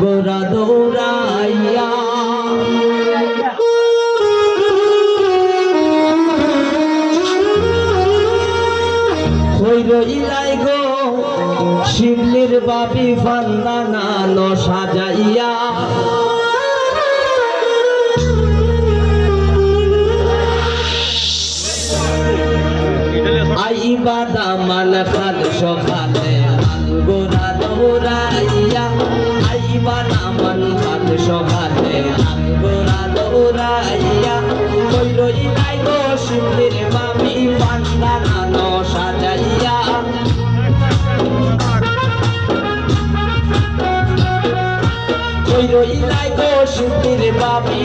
গোরা দৌড়াইয়া। গো শিবলির বাবি ফান্দানা ন সাজাইয়া। আইবা দামান খাল সকালে আইবা দামান খাল সকালে গোরা দৌড়াইয়া কইরই নাই গো শিবলির বাবি ফান্দানা ন সাজাইয়া। কইরই নাই গো শিবলির বাবি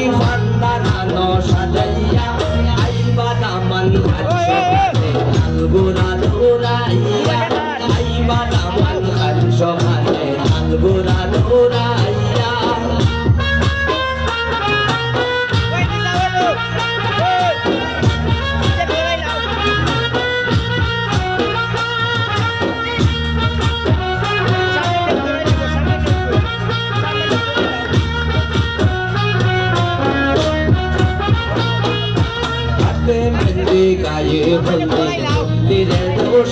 হলদি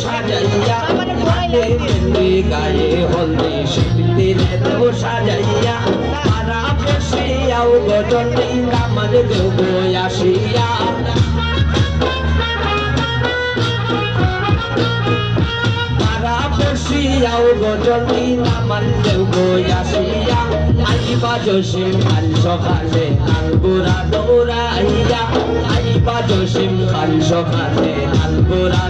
সাজাইয়া গায়ে হলদি শিবলিরে দো সাজাইয়া তারা বসিয়াও গজনী কামার দেব আসিয়া বসিয়াও গজনী নামান দেব আসিয়া আইবা জসিম খান সকালে আলগুরা দৌড়াইয়া, আইবা জসিম খান সকালে আলগুরা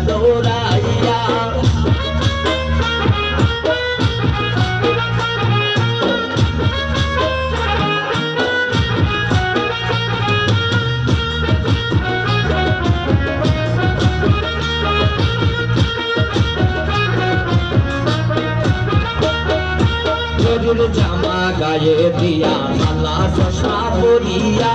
জরুর জামা গায়ে দিয়া, মালা চশমা পরিয়া।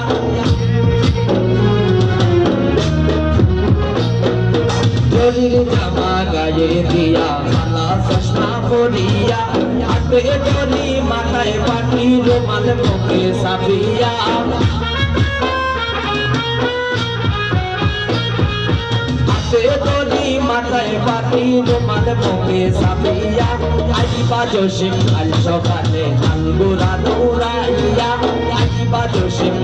জরুর জামা গায়ে দিয়া, মালা চশমা পরিয়া। হাতে জরি মাথায় পাটি রোমাল মুখে সাবিয়া মাথায় পাতি রুমাল মুখে সাবিয়া আইবা জসিম কাল সকালে দৌড়াইয়া আইবা জসিম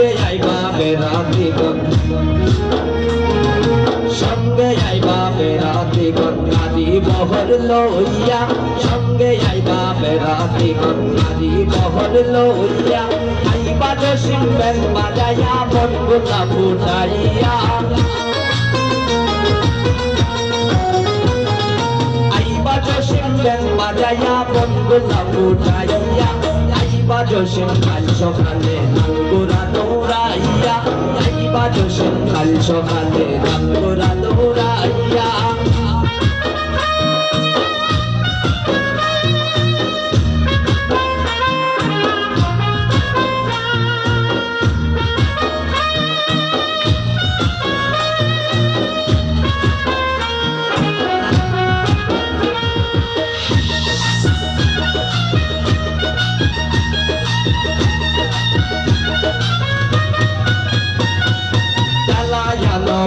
সঙ্গে আইবা বেড়াতে সঙ্গে আইবা বেড়াতে নারী বহর লইয়া। সঙ্গে আইবা বেড়াতে নারী বহর লইয়া। আইবা জসিম বেন বাজাইয়া বন গোলা ফুটাইয়া। বাজাইয়া বন গোলা ফুটাইয়া। আইবা জসিম কাল সকালে নাঙ্গুরা আইবা জসিম কাল সকালে নাঙ্গুরা রাত চালায়ানো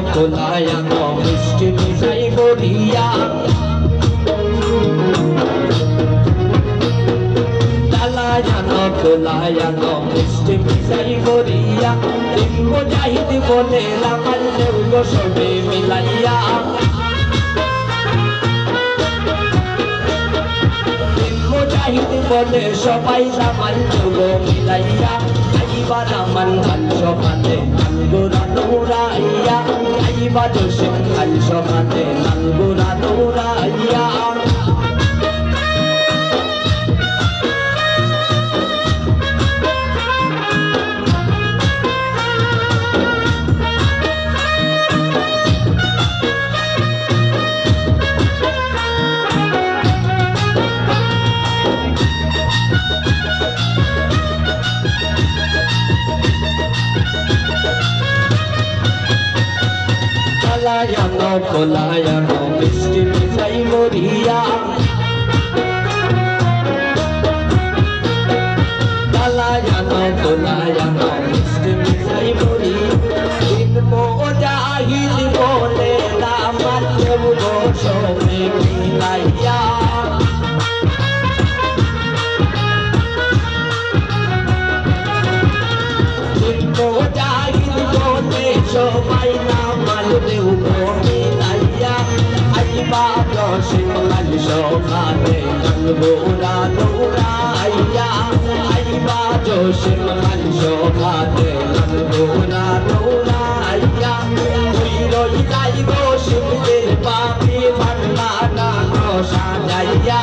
কোলায়ানো মিষ্টি গড়িয়া। চালায়ানো মিষ্টি মিঠাই গড়িয়া। লিঙ্গ জাহিদ বলে লামাল সবে মিলাইয়া। মুজাহিদ বলে সবাই লামাল যুগ মিলাইয়া। আইবা রামান খাল সকালে নাঙ্গুরা দৌড়াইয়া আইবা জোসেফ খাল সকালে নাঙ্গুরা দৌড়াইয়া কালায়ান কোলায়ান মিষ্টি মিঠাই মরিয়া। কালায়ান কোলায়ান আইবা রসিং লাল সখানে কানবোরা দৌড়াইয়া আইবা জোসিং লাল সখানে কানবোরা দৌড়াইয়া তুই রই লাই গো শিবদের পাপি না সাজাইয়া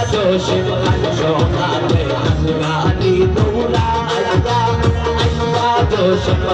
আইবা জোশিব খান সোহাতে গানি দৌড়াইয়া আইবা জোশিব